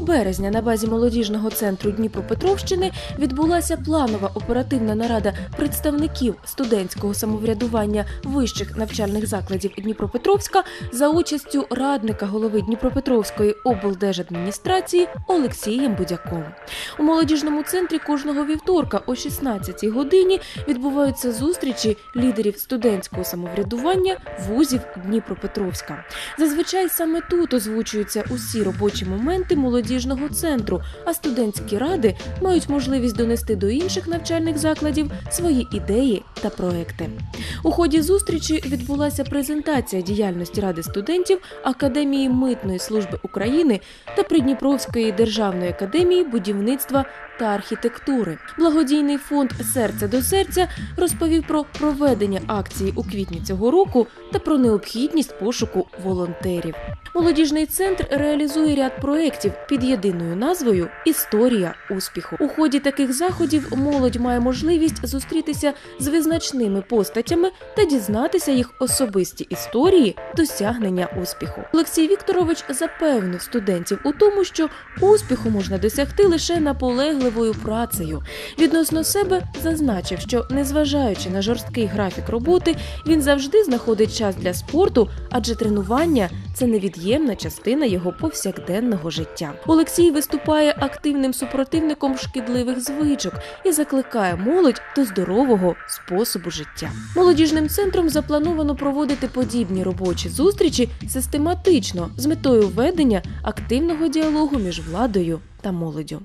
березня на базі молодіжного центру Дніпропетровщини відбулася планова оперативна нарада представників студентського самоврядування вищих навчальних закладів Дніпропетровська за участю радника голови Дніпропетровської облдержадміністрації Олексієм Будяком. У молодіжному центрі кожного вівторка о 16-й годині відбуваються зустрічі лідерів студентського самоврядування вузів Дніпропетровська. Зазвичай саме тут озвучуються усі робочі моменти молодіжного центру, а студентські ради мають можливість донести до інших навчальних закладів свої ідеї та проекти. У ході зустрічі відбулася презентація діяльності Ради студентів Академії митної служби України та Придніпровської державної академії будівництва та архітектури. Благодійний фонд Серце до серця розповів про проведення акції у квітні цього року та про необхідність пошуку волонтерів. Молодіжний центр реалізує ряд проєктів під єдиною назвою Історія успіху. У ході таких заходів молодь має можливість зустрітися з визначними постатями та дізнатися їх особисті історії досягнення успіху. Олексій Вікторович запевнив студентів у тому, що успіху можна досягти лише наполегливою працею. Відносно себе зазначив, що незважаючи на жорсткий графік роботи, він завжди знаходить час для спорту, адже тренування це невід'ємна частина його повсякденного життя. Олексій виступає активним супротивником шкідливих звичок і закликає молодь до здорового способу життя. Молодіжним центром заплановано проводити подібні робочі зустрічі систематично з метою ведення активного діалогу між владою та молоддю.